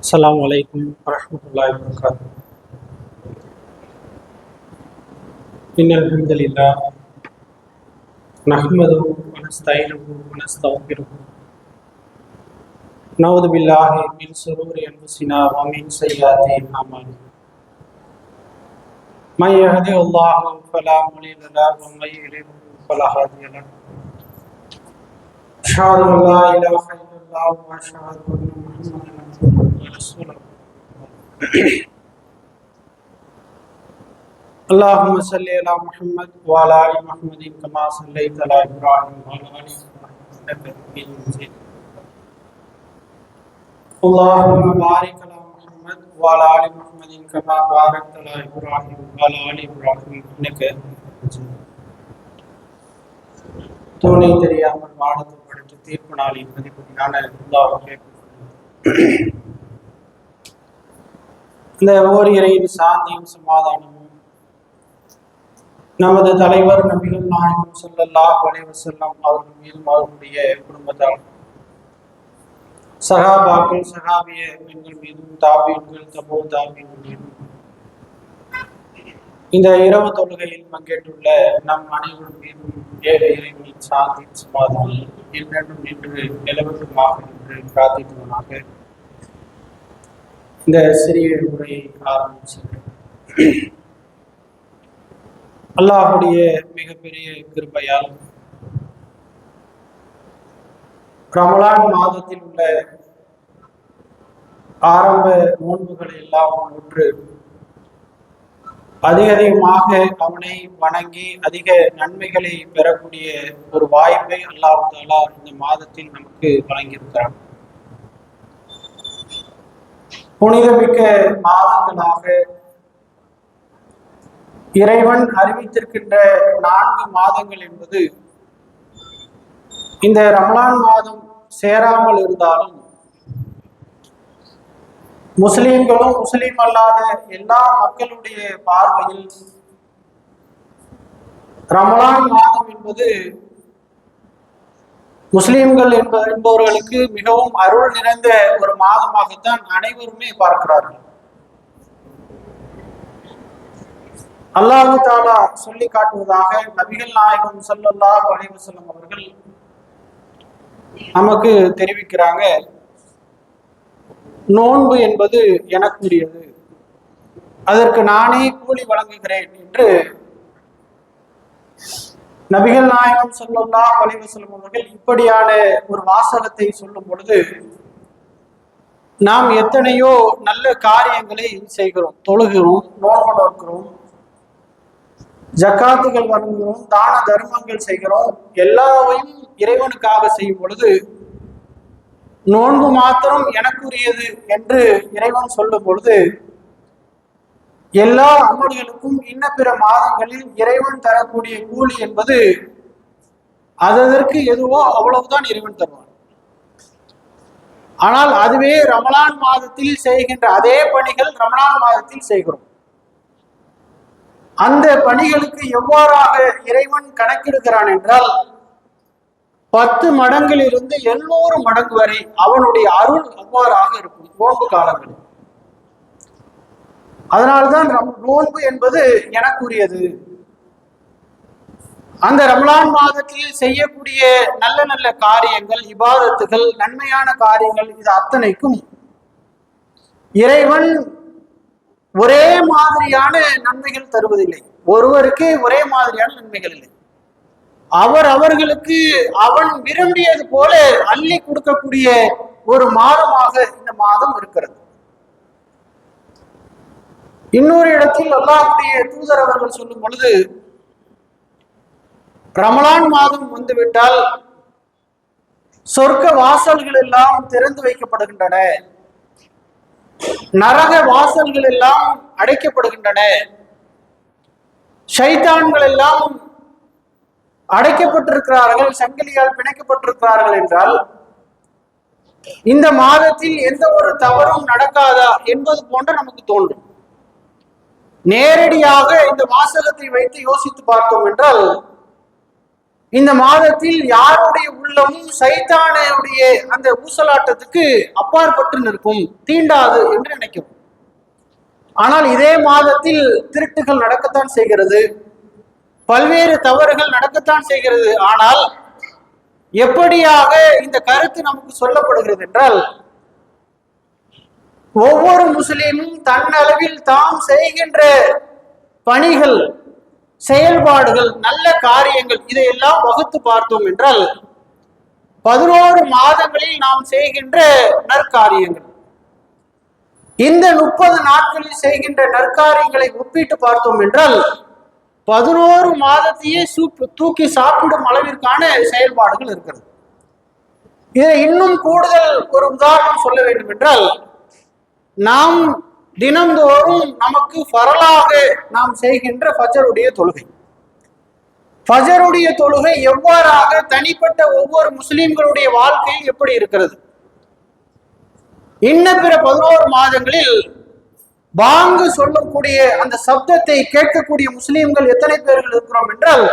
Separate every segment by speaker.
Speaker 1: السلام عليكم ورحمة الله وبركاته. إن الحمد لله نحمده ونستعينه ونستغفره. نعوذ بالله من شرور أنفسنا ومن سيئات أعمالنا. من يهده الله فلا مضل له ومن يضلل فلا هادي له. أشهد أن لا إله إلا الله وأشهد أن محمدا عبده ورسوله اللهم صل على محمد وعلى آل محمد كما صليت على إبراهيم وعلى آل إبراهيم إنك حميد مجيد اللهم بارك على محمد وعلى آل محمد كما باركت على إبراهيم وعلى آل إبراهيم إنك حميد مجيد தூணை தெரியாமல் வானத்தை படைத்து தீர்ப்பு நாளின் மதிப்படியான அல்லாஹ்வுக்கே இந்த ஓரிரையின் சாந்தியும் சமாதானமும் நமது தலைவர் நபிகள் நாயகம் சொல்லல்லா வளைவு செல்லம் அவர்கள் மேலும் அவர்களுடைய குடும்பத்தார். சகாபாக்கள் சகாபிய பெண்கள் மீதும் தாபியன்கள் தபோ தாபீன்கள் மீதும் இந்த இரவு தொழுகையில் பங்கேற்றுள்ள நம் அனைவரும் மீதும் ஏழை இறைவனின் சாந்தி சமாதானம் என்றென்றும் நின்று நிலவட்டுமாக என்று பிரார்த்தித்துவனாக இந்த சிறிய உரையை ஆரம்பிச்சிருக்கிறேன் அல்லாஹுடைய மிகப்பெரிய கிருப்பையால் ரமலான் மாதத்தில் உள்ள ஆரம்ப நோன்புகளை எல்லாம் ஒன்று அதிக அதிகமாக அவனை வணங்கி அதிக நன்மைகளை பெறக்கூடிய ஒரு வாய்ப்பை அல்லாஹ் இந்த மாதத்தில் நமக்கு வழங்கியிருக்கிறான். புனிதமிக்க மாதங்களாக இறைவன் அறிவித்திருக்கின்ற நான்கு மாதங்கள் என்பது இந்த ரமலான் மாதம் சேராமல் இருந்தாலும் முஸ்லிம்களும் முஸ்லீம் அல்லாத எல்லா மக்களுடைய பார்வையில் ரமலான் மாதம் என்பது முஸ்லிம்கள் என்ப என்பவர்களுக்கு மிகவும் அருள் நிறைந்த ஒரு மாதமாகத்தான் அனைவருமே பார்க்கிறார்கள். அல்லாஹு தாலா சொல்லி காட்டுவதாக நபிகள் நாயகம் ஸல்லல்லாஹு அலைஹி அவர்கள் நமக்கு தெரிவிக்கிறாங்க. நோன்பு என்பது எனக்குரியது. அதற்கு நானே கூலி வழங்குகிறேன் என்று நபிகள் நாயகம் ஸல்லல்லாஹு அலைஹி செல்லும் அவர்கள் இப்படியான ஒரு வாசகத்தை சொல்லும் பொழுது நாம் எத்தனையோ நல்ல காரியங்களை செய்கிறோம் தொழுகிறோம் நோன்பு நோக்கிறோம் ஜக்காத்துகள் வழங்குகிறோம் தான தர்மங்கள் செய்கிறோம் எல்லாவையும் இறைவனுக்காக செய்யும் பொழுது நோன்பு மாத்திரம் எனக்குரியது என்று இறைவன் சொல்லும் பொழுது எல்லா அமல்களுக்கும் இன்ன பிற மாதங்களில் இறைவன் தரக்கூடிய கூலி என்பது அதற்கு எதுவோ அவ்வளவுதான் இறைவன் தருவான். ஆனால் அதுவே ரமலான் மாதத்தில் செய்கின்ற அதே பணிகள் ரமலான் மாதத்தில் செய்கிறோம். அந்த பணிகளுக்கு எவ்வாறாக இறைவன் கணக்கிடுகிறான் என்றால் பத்து மடங்கிலிருந்து எண்ணூறு மடங்கு வரை அவனுடைய அருள் அவ்வாறாக இருக்கும். ஓம்பு காலங்களில். அதனால்தான் ரம்- நோன்பு என்பது எனக்குரியது. அந்த ரமலான் மாதத்தில் செய்யக்கூடிய நல்ல நல்ல காரியங்கள் இபாதத்துகள் நன்மையான காரியங்கள் இது அத்தனைக்கும் இறைவன் ஒரே மாதிரியான நன்மைகள் தருவதில்லை. ஒருவருக்கு ஒரே மாதிரியான நன்மைகள் இல்லை. அவர் அவர்களுக்கு அவன் விரும்பியது போல அள்ளி கொடுக்கக்கூடிய ஒரு மாதமாக இந்த மாதம் இருக்கிறது. இன்னொரு இடத்தில் அல்லாஹுடைய தூதர் அவர்கள் சொல்லும் பொழுது ரமலான் மாதம் வந்துவிட்டால் சொர்க்க வாசல்கள் எல்லாம் திறந்து வைக்கப்படுகின்றன. நரக வாசல்கள் எல்லாம் அடைக்கப்படுகின்றன. சைத்தான்கள் எல்லாம் அடைக்கப்பட்டிருக்கிறார்கள் சங்கிலியால் பிணைக்கப்பட்டிருக்கிறார்கள் என்றால் இந்த மாதத்தில் எந்த ஒரு தவறும் நடக்காதா என்பது போன்று நமக்கு தோன்றும். நேரடியாக இந்த வாசகத்தை வைத்து யோசித்து பார்த்தோம் என்றால் இந்த மாதத்தில் யாருடைய உள்ளமும் சைத்தானுடைய அந்த ஊசலாட்டத்துக்கு அப்பாற்பட்டு நிற்கும் தீண்டாது என்று நினைக்கும் ஆனால் இதே மாதத்தில் திருட்டுகள் நடக்கத்தான் செய்கிறது. பல்வேறு தவறுகள் நடக்கத்தான் செய்கிறது. ஆனால் எப்படியாக இந்த கருத்து நமக்கு சொல்லப்படுகிறது என்றால் ஒவ்வொரு முஸ்லீமும் தன்னளவில் தாம் செய்கின்ற பணிகள் செயல்பாடுகள் நல்ல காரியங்கள் இதையெல்லாம் வகுத்து பார்த்தோம் என்றால் பதினோரு மாதங்களில் நாம் செய்கின்ற நற்காரியங்கள். இந்த முப்பது நாட்களில் செய்கின்ற நற்காரியங்களை ஒப்பிட்டு பார்த்தோம் என்றால் பதினோரு மாதத்தையே சூப்பு தூக்கி சாப்பிடும் அளவிற்கான செயல்பாடுகள் இருக்கிறது. இதை இன்னும் கூடுதல் ஒரு உதாரணம் சொல்ல வேண்டும் என்றால் நாம் தினந்தோறும் நமக்கு பரலாக நாம் செய்கின்ற ஃபஜருடைய தொழுகை. ஃபஜருடைய தொழுகை எவ்வாறாக தனிப்பட்ட ஒவ்வொரு முஸ்லிம்களுடைய வாழ்க்கையில் எப்படி இருக்கிறது? இன்ன பிற பதினோரு மாதங்களில் பாங்கு சொல்லக்கூடிய அந்த சப்தத்தை கேட்கக்கூடிய முஸ்லிம்கள் எத்தனை பேர்கள் இருக்கிறோம் என்றால்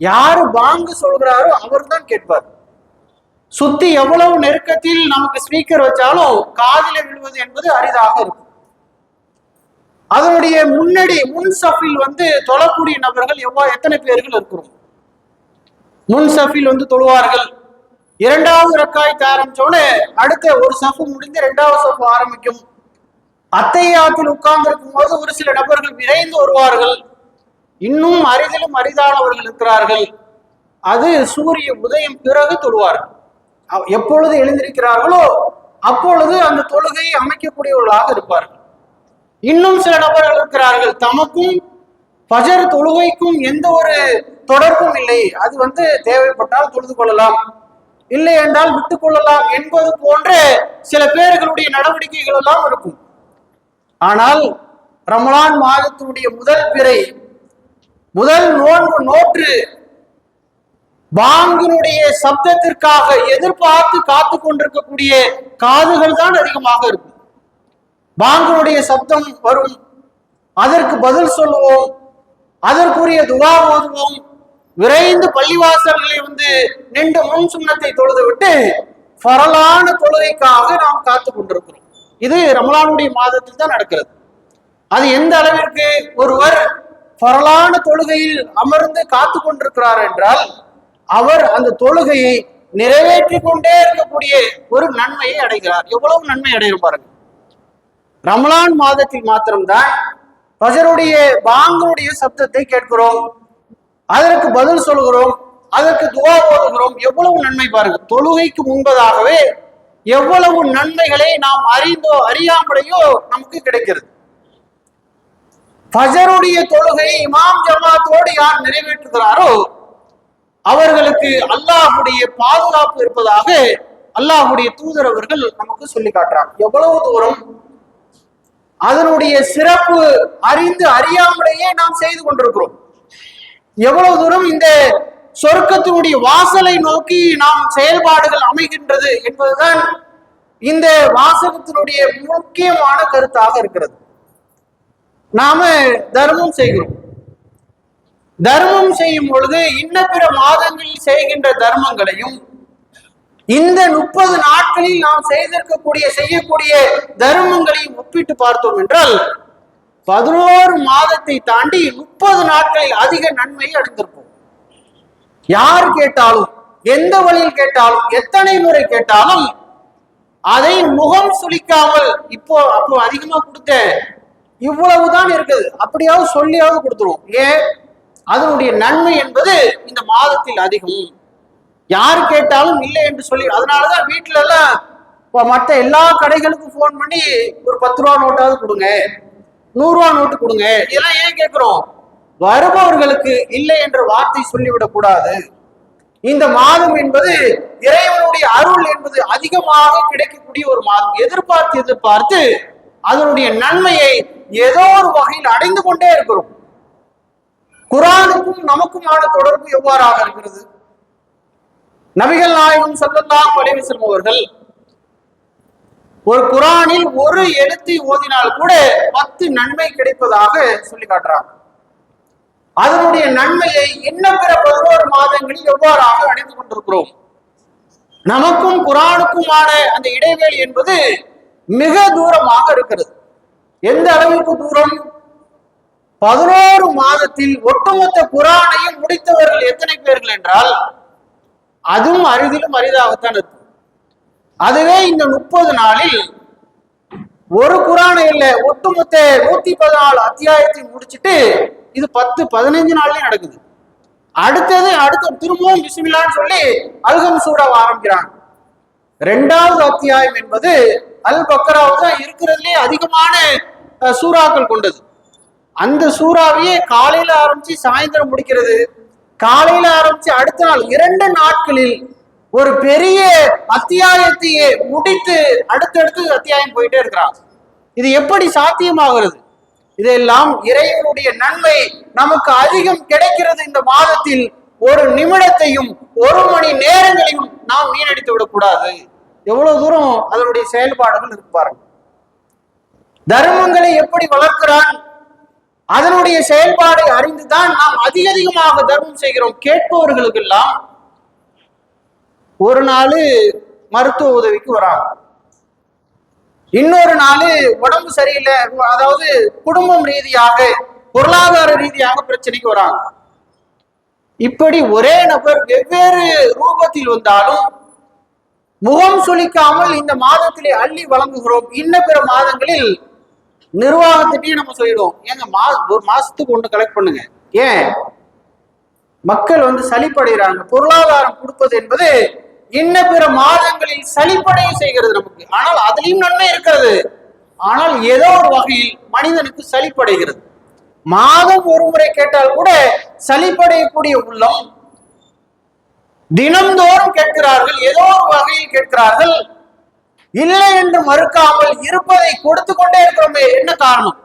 Speaker 1: யாரு பாங்கு சொல்கிறாரோ அவர்தான் கேட்பார். சுத்தி எவ்வளவு நெருக்கத்தில் நமக்கு ஸ்பீக்கர் வச்சாலும் காதில விழுவது என்பது அரிதாக இருக்கும். அதனுடைய முன்னடி முன் சஃபில் வந்து தொழக்கூடிய நபர்கள் எவ்வளோ எத்தனை பேர்கள் இருக்கிறோம்? முன் சஃபில் வந்து தொழுவார்கள். இரண்டாவது ரக்காய்த்து ஆரம்பிச்சோடனே அடுத்த ஒரு சஃபு முடிந்து இரண்டாவது சஃபு ஆரம்பிக்கும். அத்தையாத்தில் உட்கார்ந்து இருக்கும் போது ஒரு சில நபர்கள் விரைந்து வருவார்கள். இன்னும் அரிதிலும் அரிதானவர்கள் இருக்கிறார்கள். அது சூரிய உதயம் பிறகு தொழுவார்கள். எப்பொழுது எழுந்திருக்கிறார்களோ அப்பொழுது அந்த தொழுகையை அமைக்கக்கூடியவர்களாக இருப்பார்கள். இன்னும் சில நபர்கள் இருக்கிறார்கள். தமக்கும் பஜர் தொழுகைக்கும் எந்த ஒரு தொடர்பும் இல்லை. அது வந்து தேவைப்பட்டால் தொழுது கொள்ளலாம். இல்லை என்றால் விட்டுக் கொள்ளலாம் என்பது போன்ற சில பேர்களுடைய நடவடிக்கைகள் எல்லாம் இருக்கும். ஆனால் ரமலான் மாதத்தினுடைய முதல் பிறை முதல் நோன்பு நோற்று பாங்கினுடைய சப்தத்திற்காக எதிர்பார்த்து காத்து கொண்டிருக்கக்கூடிய காதுகள் தான் அதிகமாக இருக்கும் பாங்கினுடைய சப்தம் வரும். அதற்கு பதில் சொல்லுவோம். அதற்குரிய துவா ஓதுவோம். விரைந்து பள்ளிவாசல்களை வந்து நின்று முன் சுண்ணத்தை தொழுது விட்டு பரலான தொழுகைக்காக நாம் காத்து கொண்டிருக்கிறோம். இது ரமலானுடைய மாதத்தில் தான் நடக்கிறது. அது எந்த அளவிற்கு ஒருவர் பரலான தொழுகையில் அமர்ந்து காத்து கொண்டிருக்கிறார் என்றால் அவர் அந்த தொழுகையை நிறைவேற்றி கொண்டே இருக்கக்கூடிய ஒரு நன்மையை அடைகிறார். எவ்வளவு நன்மை அடையும் பாருங்க. ரமலான் மாதத்தில் மாத்திரம்தான் பஜருடைய பாங்கனுடைய சப்தத்தை கேட்கிறோம் அதற்கு பதில் சொல்கிறோம் அதற்கு துவா ஓதுகிறோம் எவ்வளவு நன்மை பாருங்க. தொழுகைக்கு முன்பதாகவே எவ்வளவு நன்மைகளை நாம் அறிந்தோ அறியாமலேயோ நமக்கு கிடைக்கிறது. பஜருடைய தொழுகை இமாம் ஜமாத்தோடு யார் நிறைவேற்றுகிறாரோ அவர்களுக்கு அல்லாஹுடைய பாதுகாப்பு இருப்பதாக அல்லாஹுடைய தூதர் அவர்கள் நமக்கு சொல்லி காட்டுறாங்க. எவ்வளவு தூரம் அதனுடைய சிறப்பு அறிந்து அறியாமலேயே நாம் செய்து கொண்டிருக்கிறோம். எவ்வளவு தூரம் இந்த சொர்க்கத்தினுடைய வாசலை நோக்கி நாம் செயல்பாடுகள் அமைகின்றது என்பதுதான் இந்த வாசகத்தினுடைய முக்கியமான கருத்தாக இருக்கிறது. நாம தர்மம் செய்கிறோம். தர்மம் செய்யும் பொழுது இன்ன பிற மாதங்களில் செய்கின்ற தர்மங்களையும் இந்த முப்பது நாட்களில் நாம் செய்திருக்கக்கூடிய செய்யக்கூடிய தர்மங்களையும் ஒப்பிட்டு பார்த்தோம் என்றால் பதினோரு மாதத்தை தாண்டி முப்பது நாட்களில் அதிக நன்மையை அடைந்திருப்போம். யார் கேட்டாலும் எந்த வழியில் கேட்டாலும் எத்தனை முறை கேட்டாலும் அதை முகம் சுளிக்காமல் இப்போ அப்போ அதிகமா கொடுத்தேன். இவ்வளவுதான் இருக்குது. அப்படியாவது சொல்லியாவது கொடுத்துருவோம். ஏன்? அதனுடைய நன்மை என்பது இந்த மாதத்தில் அதிகம். யார் கேட்டாலும் இல்லை என்று சொல்லி அதனாலதான் வீட்டுல எல்லாம் இப்போ மற்ற எல்லா கடைகளுக்கும் ஃபோன் பண்ணி ஒரு பத்து ரூபா நோட்டாவது கொடுங்க. நூறு ரூபா நோட்டு கொடுங்க. இதெல்லாம் ஏன் கேட்கிறோம்? வருபவர்களுக்கு இல்லை என்ற வார்த்தை சொல்லிவிடக் கூடாது. இந்த மாதம் என்பது இறைவனுடைய அருள் என்பது அதிகமாக கிடைக்கக்கூடிய ஒரு மாதம். எதிர்பார்த்து எதிர்பார்த்து அதனுடைய நன்மையை ஏதோ ஒரு வகையில் அடைந்து கொண்டே இருக்கிறோம். குரானுக்கும் நமக்குமான தொடர்பு எவ்வாறாக இருக்கிறது? நபிகள் நாயகம் ஸல்லல்லாஹு அலைஹி வஸல்லம் அவர்கள் ஒரு குரானில் ஒரு எழுத்தை ஓதினால் கூட பத்து நன்மை கிடைப்பதாக சொல்லி காட்டுறாங்க. அதனுடைய நன்மையை இன்னும் பிற பதினோரு மாதங்களில் எவ்வாறாக அடைந்து கொண்டிருக்கிறோம்? நமக்கும் குரானுக்குமான அந்த இடைவெளி என்பது மிக தூரமாக இருக்கிறது. எந்த அளவுக்கு தூரம்? பதினோரு மாதத்தில் ஒட்டுமொத்த குரானையும் முடித்தவர்கள் எத்தனை பேர்கள் என்றால் அதுவும் அரிதிலும் அரிதாகத்தான் இருக்கும். அதுவே இந்த முப்பது நாளில் ஒரு குரானை இல்லை ஒட்டுமொத்த நூத்தி பதினாலு அத்தியாயத்தை முடிச்சிட்டு இது பத்து பதினைஞ்சு நாள்லயும் நடக்குது. அடுத்தது அடுத்த திரும்பவும் பிஸ்மில்லான்னு சொல்லி அல்கம் சூடாக ஆரம்பிக்கிறாங்க. ரெண்டாவது அத்தியாயம் என்பது அல் பக்கராவது தான் இருக்கிறதுலே அதிகமான சூறாக்கள் கொண்டது. அந்த சூறாவையே காலையில ஆரம்பிச்சு சாயந்தரம் முடிக்கிறது. காலையில ஆரம்பிச்சு அடுத்த நாள் இரண்டு நாட்களில் ஒரு பெரிய அத்தியாயத்தையே முடித்து அடுத்தடுத்து அத்தியாயம் போயிட்டே இருக்கிறான் இது எப்படி சாத்தியமாகிறது? இதெல்லாம் இறைவனுடைய நன்மை நமக்கு அதிகம் கிடைக்கிறது இந்த மாதத்தில். ஒரு நிமிடத்தையும் ஒரு மணி நேரங்களையும் நாம் வீணடித்து விடக்கூடாது. எவ்வளவு தூரம் அதனுடைய செயல்பாடுகள் இருப்பார்கள் தர்மங்களை எப்படி வளர்க்கிறான்? அதனுடைய செயல்பாடை அறிந்துதான் நாம் அதிக அதிகமாக தர்மம் செய்கிறோம். கேட்பவர்களுக்கெல்லாம் ஒரு நாள் மருத்துவ உதவிக்கு வராங்க. இன்னொரு நாள் உடம்பு சரியில்லை. அதாவது குடும்பம் ரீதியாக பொருளாதார ரீதியாக பிரச்சனைக்கு வராங்க. இப்படி ஒரே நபர் வெவ்வேறு ரூபத்தில் வந்தாலும் முகம் சுளிக்காமல் இந்த மாதத்திலே அள்ளி வழங்குகிறோம். இன்ன பிற மாதங்களில் நிர்வாகத்திட்டையும் நம்ம சொல்லிடுவோம். ஏங்க மா ஒரு மாசத்துக்கு ஒன்று கலெக்ட் பண்ணுங்க. ஏன்? மக்கள் வந்து சளிப்படைகிறாங்க. பொருளாதாரம் கொடுப்பது என்பது இன்ன பிற மாதங்களில் சளிப்படைய செய்கிறது நமக்கு. ஆனால் அதுலயும் நன்மை இருக்கிறது. ஆனால் ஏதோ ஒரு வகையில் மனிதனுக்கு சளிப்படைகிறது. மாதம் ஒரு முறை கேட்டால் கூட சளிப்படையக்கூடிய உள்ளம் தினம்தோறும் கேட்கிறார்கள். ஏதோ ஒரு வகையில் கேட்கிறார்கள். இல்லை என்று மறுக்காமல் இருப்பதை கொடுத்து கொண்டே இருக்கிறோமே என்ன காரணம்?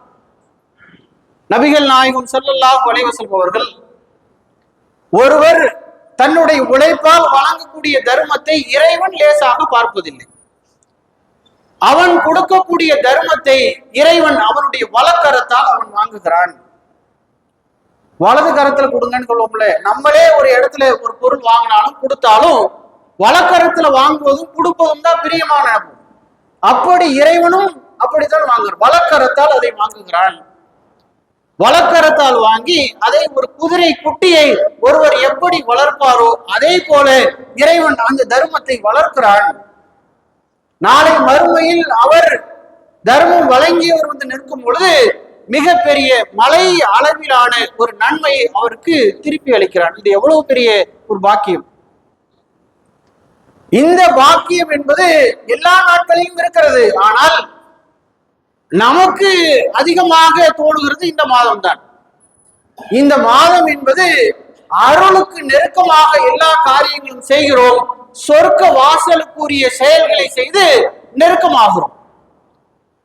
Speaker 1: நபிகள் நாயகம் சொல்லல்லா அலைஹி செல்பவர்கள் அவர்கள் ஒருவர் தன்னுடைய உழைப்பால் வழங்கக்கூடிய தர்மத்தை இறைவன் லேசாக பார்ப்பதில்லை. அவன் கொடுக்கக்கூடிய தர்மத்தை இறைவன் அவனுடைய வலக்கரத்தால் அவன் வாங்குகிறான். வலது கரத்துல கொடுங்கன்னு சொல்லுவோம்ல நம்மளே ஒரு இடத்துல ஒரு பொருள் வாங்கினாலும் கொடுத்தாலும் வலக்கரத்துல வாங்குவதும் கொடுப்பதும் தான் பிரியமான நினைப்போம் அப்படி இறைவனும் அப்படித்தான் வாங்குறான் வழக்கரத்தால் அதை வாங்குகிறான். வலக்கரத்தால் வாங்கி அதை ஒரு குதிரை குட்டியை ஒருவர் எப்படி வளர்ப்பாரோ அதே போல இறைவன் அந்த தர்மத்தை வளர்க்கிறான். நாளை மறுமையில் அவர் தர்மம் வழங்கியவர் வந்து நிற்கும் பொழுது மிகப்பெரிய மலை அளவிலான ஒரு நன்மையை அவருக்கு திருப்பி அளிக்கிறான். இது எவ்வளவு பெரிய ஒரு பாக்கியம். இந்த பாக்கியம் என்பது எல்லா நாட்களிலும் இருக்கிறது. ஆனால் நமக்கு அதிகமாக தோணுகிறது இந்த மாதம் தான் இந்த மாதம் என்பது அருளுக்கு நெருக்கமாக எல்லா காரியங்களும் செய்கிறோம். சொர்க்க வாசலுக்குரிய செயல்களை செய்து நெருக்கமாகிறோம்.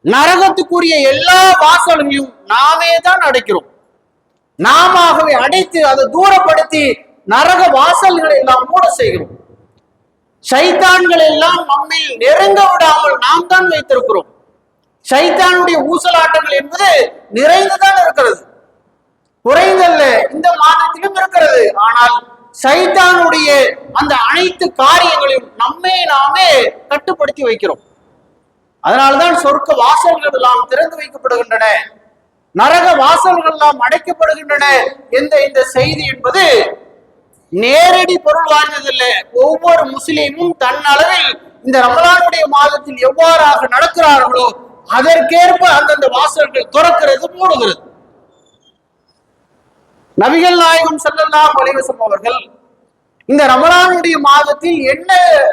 Speaker 1: நரகத்துக்குரிய எல்லா வாசல்களையும் நாமே தான் அடைக்கிறோம். நாமவே அடைத்து அதை தூரப்படுத்தி நரக வாசல்களை எல்லாம் மூட செய்கிறோம். சைத்தான்கள் எல்லாம் நம்மை நெருங்க விடாமல் நாம் தான் வைத்திருக்கிறோம். சைத்தானுடைய ஊசலாட்டங்கள் என்பது நிறைந்துதான் இருக்கிறது. குறைந்தல்ல இந்த மாதத்திலும் இருக்கிறது. ஆனால் சைத்தானுடைய அந்த அனைத்து காரியங்களையும் நம்மே நாமே கட்டுப்படுத்தி வைக்கிறோம். அதனால்தான் சொர்க்க வாசல்கள் எல்லாம் திறந்து வைக்கப்படுகின்றன. நரக வாசல்கள் எல்லாம் அடைக்கப்படுகின்றன என்ற இந்த செய்தி என்பது நேரடி பொருள் வாய்ந்ததில்லை ஒவ்வொரு முஸ்லீமும் தன் அளவில் இந்த ரமலானுடைய மாதத்தில் எவ்வாறாக நடக்கிறார்களோ அதற்கேற்ப அந்தந்த வாசல்கள் துறக்கிறது மூடுகிறது. நபிகள் நாயகம் செல்லல்லா அலைஹி அவர்கள் இந்த ரமலானுடைய மாதத்தில் என்ன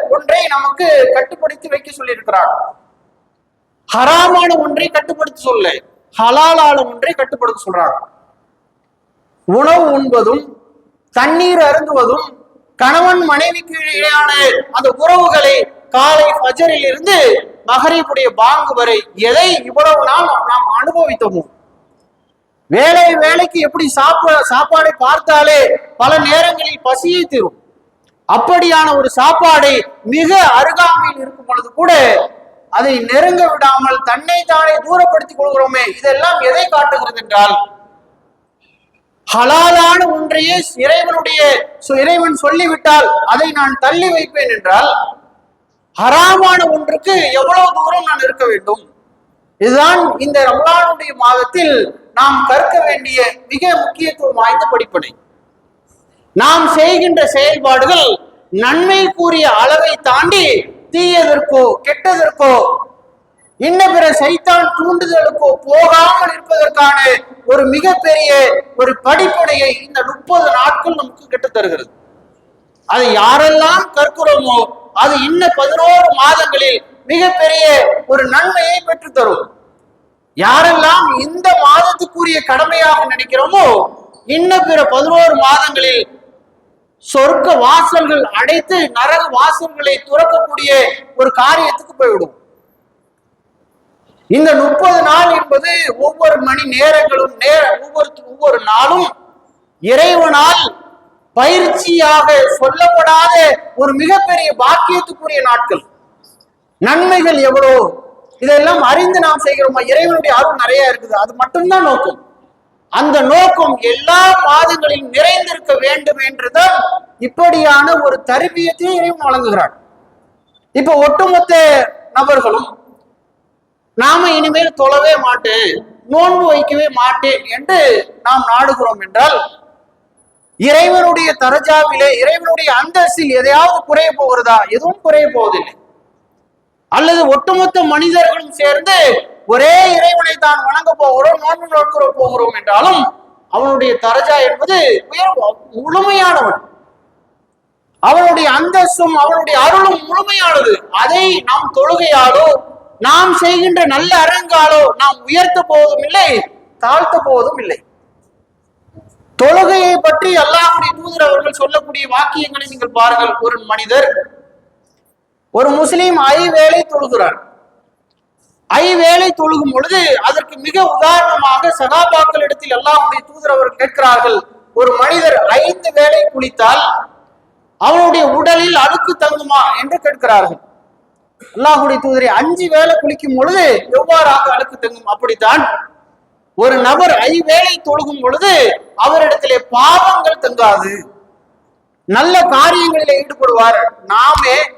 Speaker 1: ஒன்றை நமக்கு கட்டுப்படுத்தி வைக்க சொல்லியிருக்கிறார்? ஹராமான ஒன்றை கட்டுப்படுத்தி சொல்ல ஹலாலான ஒன்றை கட்டுப்படுத்த சொல்றாங்க. உணவு உண்பதும் தண்ணீர் அருந்துவதும் கணவன் மனைவிக்கு இடையான அந்த உறவுகளை காலை ஃபஜரில் இருந்து மகரீபுடைய பாங்கு வரை எதை இவ்வளவு நாள் நாம் அனுபவித்தோமோ? வேலை வேலைக்கு எப்படி சாப்பா சாப்பாடை பார்த்தாலே பல நேரங்களில் பசியை தரும். அப்படியான ஒரு சாப்பாடை மிக அருகாமையில் இருக்கும் பொழுது கூட அதை நெருங்க விடாமல் தன்னை தானே தூரப்படுத்திக் கொள்கிறோமே இதெல்லாம் எதை காட்டுகிறது என்றால் ஹலாலான ஒன்றையே இறைவனுடைய இறைவன் சொல்லிவிட்டால் அதை நான் தள்ளி வைப்பேன் என்றால் ஹராமான ஒன்றுக்கு எவ்வளவு தூரம் நான் இருக்க வேண்டும்? இதுதான் இந்த ரமலானுடைய மாதத்தில் நாம் கற்க வேண்டிய மிக முக்கியத்துவம் வாய்ந்த படிப்பனை. நாம் செய்கின்ற செயல்பாடுகள் நன்மை கூறிய அளவை தாண்டி தீயதற்கோ கெட்டதற்கோ இன்ன பிற சைத்தான் தூண்டுதலுக்கோ போகாமல் இருப்பதற்கான ஒரு மிகப்பெரிய ஒரு படிப்படையை இந்த முப்பது நாட்கள் நமக்கு கெட்டுத் தருகிறது. அது யாரெல்லாம் கற்கிறோமோ அது இன்ன பதினோரு மாதங்களில் மிகப்பெரிய ஒரு நன்மையை பெற்று தரும். யாரெல்லாம் இந்த மாதத்துக்குரிய கடமையாக நினைக்கிறோமோ இன்ன பிற பதினோரு மாதங்களில் சொர்க்க வாசல்கள் அடைத்து நரக வாசல்களை துறக்கக்கூடிய ஒரு காரியத்துக்கு போய்விடும். இந்த முப்பது நாள் என்பது ஒவ்வொரு மணி நேரங்களும் நேர ஒவ்வொரு ஒவ்வொரு நாளும் இறைவனால் பயிற்சியாக சொல்லப்படாத ஒரு மிகப்பெரிய பாக்கியத்துக்குரிய நாட்கள். நன்மைகள் எவ்வளோ? இதெல்லாம் அறிந்து நாம் செய்கிறோமா? இறைவனுடைய அருள் நிறைய இருக்குது. அது மட்டும்தான் நோக்கம். அந்த நோக்கம் எல்லா மாதங்களிலும் நிறைந்திருக்க வேண்டும் என்றுதான் இப்படியான ஒரு தருவியத்தையும் இறைவன் வழங்குகிறான். இப்ப ஒட்டுமொத்த நபர்களும் நாம இனிமேல் தொழவே மாட்டேன் நோன்பு வைக்கவே மாட்டேன் என்று நாம் நாடுகிறோம் என்றால் இறைவனுடைய தரஜாவிலே இறைவனுடைய அந்தஸ்தில் எதையாவது குறைய போகிறதா? எதுவும் குறைய போவதில்லை. அல்லது ஒட்டுமொத்த மனிதர்களும் சேர்ந்து ஒரே இறைவனை தான் வணங்க போகிறோம் நோன்பு நோக்கிற போகிறோம் என்றாலும் அவனுடைய தரஜா என்பது முழுமையானவன். அவனுடைய அந்தஸ்தும் அவனுடைய அருளும் முழுமையானது. அதை நாம் தொழுகையாலோ நாம் செய்கின்ற நல்ல அரங்காலோ நாம் உயர்த்த போவதும் இல்லை தாழ்த்த போவதும் இல்லை. தொழுகையை பற்றி அல்லாஹுடைய தூதர் அவர்கள் சொல்லக்கூடிய வாக்கியங்களை நீங்கள் பாருங்கள். ஒரு மனிதர் ஒரு முஸ்லீம் ஐவேளை தொழுகிறார். ஐவேளை தொழுகும் பொழுது அதற்கு மிக உதாரணமாக சகாபாக்கள் இடத்தில் அல்லாஹுடைய தூதர் அவர்கள் கேட்கிறார்கள் ஒரு மனிதர் ஐந்து வேளை குளித்தால் அவனுடைய உடலில் அழுக்கு தங்குமா? என்று கேட்கிறார்கள். அல்லாஹுடைய தூதரை அஞ்சு வேளை குளிக்கும் பொழுது எவ்வாறாக அழுக்கு தங்கும்? அப்படித்தான் ஒரு நபர் ஐவேளை தொழுகும் பொழுது அவரிடத்திலே பாவங்கள் தங்காது. நல்ல காரியங்களில் ஈடுபடுவார். நாமே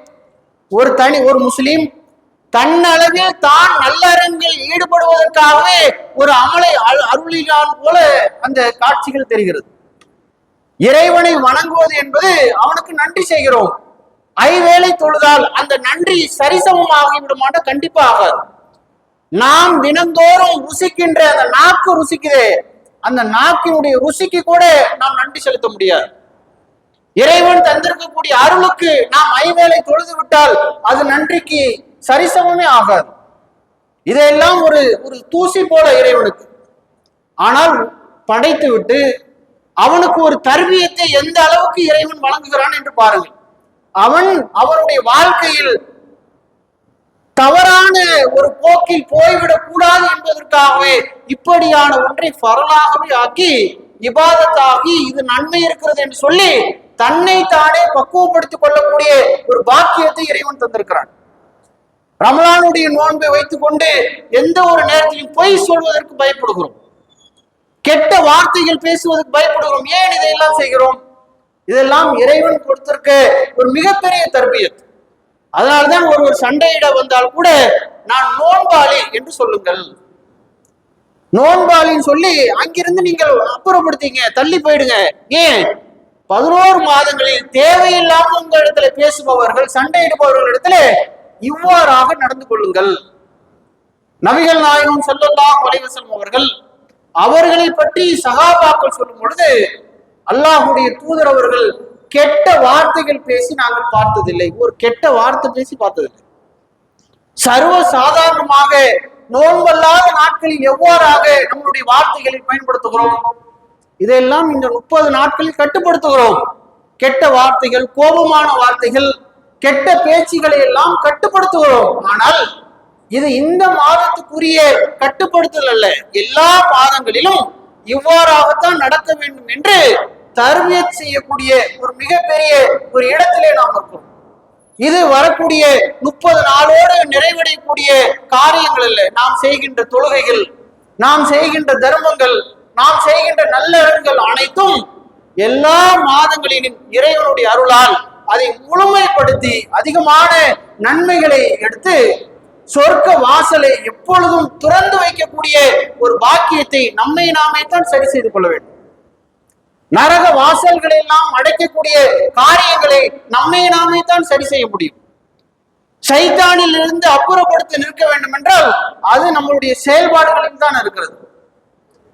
Speaker 1: ஒரு தனி ஒரு முஸ்லிம் தன்னளவில் தான் நல்லறங்கில் ஈடுபடுவதற்காகவே ஒரு அமலை அரு- அருளினான் போல அந்த காட்சிகள் தெரிகிறது. இறைவனை வணங்குவது என்பது அவனுக்கு நன்றி செய்கிறோம். ஐவேளை தொழுதால் அந்த நன்றி சரிசமமாகி விடுமாட்ட கண்டிப்பா ஆகாது. நாம் தினந்தோறும் ருசிக்கின்ற அந்த நாக்கு ருசிக்குதே அந்த நாக்கினுடைய ருசிக்கு கூட நாம் நன்றி செலுத்த முடியாது. இறைவன் தந்திருக்கக்கூடிய அருளுக்கு நாம் ஐவேளை தொழுது விட்டால் அது நன்றிக்கு சரிசமமே ஆகாது. இதையெல்லாம் ஒரு ஒரு தூசி போல இறைவனுக்கு. ஆனால் படைத்து விட்டு அவனுக்கு ஒரு தர்வியத்தை எந்த அளவுக்கு இறைவன் வழங்குகிறான் என்று பாருங்கள். அவன் அவனுடைய வாழ்க்கையில் தவறான ஒரு போக்கில் போய்விடக் கூடாது என்பதற்காகவே இப்படியான ஒன்றை பரலாகவே ஆக்கி இபாதத்தாகி இது நன்மை இருக்கிறது என்று சொல்லி தன்னை தானே பக்குவப்படுத்திக் கொள்ளக்கூடிய ஒரு பாக்கியத்தை இறைவன் தந்திருக்கிறான். ரமலானுடைய நோன்பை வைத்துக் கொண்டு எந்த ஒரு நேரத்திலும் பொய் சொல்வதற்கு பயப்படுகிறோம். கெட்ட வார்த்தைகள் பேசுவதற்கு பயப்படுகிறோம். ஏன் இதையெல்லாம் செய்கிறோம்? இதெல்லாம் இறைவன் கொடுத்திருக்க ஒரு மிகப்பெரிய தர்பியத். அதனால்தான் ஒருவர் சண்டையிட வந்தால் கூட நான் நோன்பாளி என்று சொல்லுங்கள். நோன்பாளின்னு சொல்லி அங்கிருந்து நீங்கள் அப்புறப்படுத்திங்க தள்ளி போயிடுங்க. ஏன்? பதினோரு மாதங்களில் தேவையில்லாமல் உங்க இடத்துல பேசுபவர்கள் சண்டையிடுபவர்கள் இடத்துல இவ்வாறாக நடந்து கொள்ளுங்கள். நபிகள் நாயகம் ஸல்லல்லாஹு வலைவசம் அவர்கள் அவர்களை பற்றி சகாபாக்கள் சொல்லும் பொழுது அல்லாஹுடைய தூதர் அவர்கள் கெட்ட வார்த்தைகள் பேசி நாங்கள் பார்த்ததில்லை. ஒரு கெட்ட வார்த்தை பேசி பார்த்ததில்லை. சர்வ சாதாரணமாக நோன்பல்லாத நாட்களில் எவ்வாறாக நம்மளுடைய வார்த்தைகளை பயன்படுத்துகிறோம்? இதையெல்லாம் இந்த முப்பது நாட்களில் கட்டுப்படுத்துகிறோம். கெட்ட வார்த்தைகள் கோபமான வார்த்தைகள் கெட்ட பேச்சுகளை எல்லாம் கட்டுப்படுத்துகிறோம். ஆனால் இது இந்த மாதத்துக்குரிய கட்டுப்படுத்துதல் அல்ல. எல்லா மாதங்களிலும் இவ்வாறாகத்தான் நடக்க வேண்டும் என்று தர்மியத் செய்யக்கூடிய ஒரு மிகப்பெரிய ஒரு இடத்திலே நாம் இருக்கிறோம் இது வரக்கூடிய முப்பது நாளோடு நிறைவடையக்கூடிய காரியங்கள் இல்லை நாம் செய்கின்ற தொழுகைகள் நாம் செய்கின்ற தர்மங்கள் நாம் செய்கின்ற நல்லறங்கள் அனைத்தும் எல்லா மாதங்களிலும் இறைவனுடைய அருளால் அதை முழுமைப்படுத்தி அதிகமான நன்மைகளை எடுத்து சொர்க்க வாசலை எப்பொழுதும் திறந்து வைக்கக்கூடிய ஒரு பாக்கியத்தை நம்மை நாமே தான் சரி செய்து கொள்ள வேண்டும். நரக வாசல்களை எல்லாம் அடைக்கக்கூடிய காரியங்களை நம்மை நாமே தான் சரி செய்ய முடியும். சைத்தானில் இருந்து அப்புறப்படுத்தி நிற்க வேண்டும் என்றால் அது நம்மளுடைய செயல்பாடுகளில் தான் இருக்கிறது.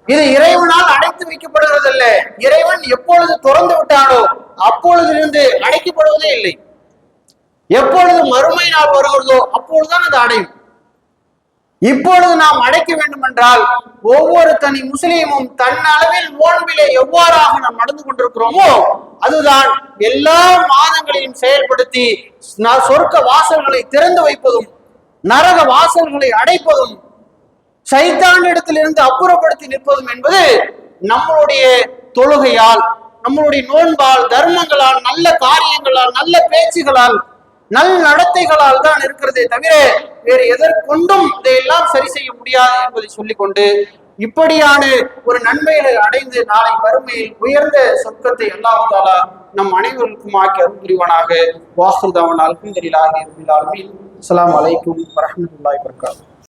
Speaker 1: இது இறைவனால் அடைத்து வைக்கப்படுகிறது அல்ல இறைவன் எப்பொழுது திறந்து விட்டானோ அப்பொழுதிலிருந்து அடைக்கப்படுவதே இல்லை. எப்பொழுது மறுமை நாள் வருகிறதோ அப்பொழுதுதான் அது அடையும். இப்பொழுது நாம் அடைக்க வேண்டும் என்றால் ஒவ்வொரு தனி முஸ்லீமும் தன் அளவில் நோன்பிலே எவ்வாறாக நாம் நடந்து கொண்டிருக்கிறோமோ அதுதான் எல்லா மாதங்களையும் செயல்படுத்தி சொர்க்க வாசல்களை திறந்து வைப்பதும் நரக வாசல்களை அடைப்பதும் சைத்தாண்டிடத்திலிருந்து அப்புறப்படுத்தி நிற்பதும் என்பது நம்மளுடைய தொழுகையால் நம்மளுடைய நோன்பால் தர்மங்களால் நல்ல காரியங்களால் நல்ல பேச்சுகளால் நல் நடத்தைகளால் தான் இருக்கிறதே தவிர வேறு எதற்கொண்டும் இதையெல்லாம் சரி செய்ய முடியாது என்பதை சொல்லிக்கொண்டு இப்படியான ஒரு நன்மையில அடைந்து நாளை வறுமையில் உயர்ந்த சொர்க்கத்தை அல்லாஹ் தாலா நம் அனைவருக்கும் ஆக்கி அருள் புரிவானாக. வாசுதாவன் அல்ஹம்துலில்லாஹி ரபில் ஆலமீன். அஸ்ஸலாமு அலைக்கும் வரஹ்மத்துல்லாஹி வபரகாத்துஹு.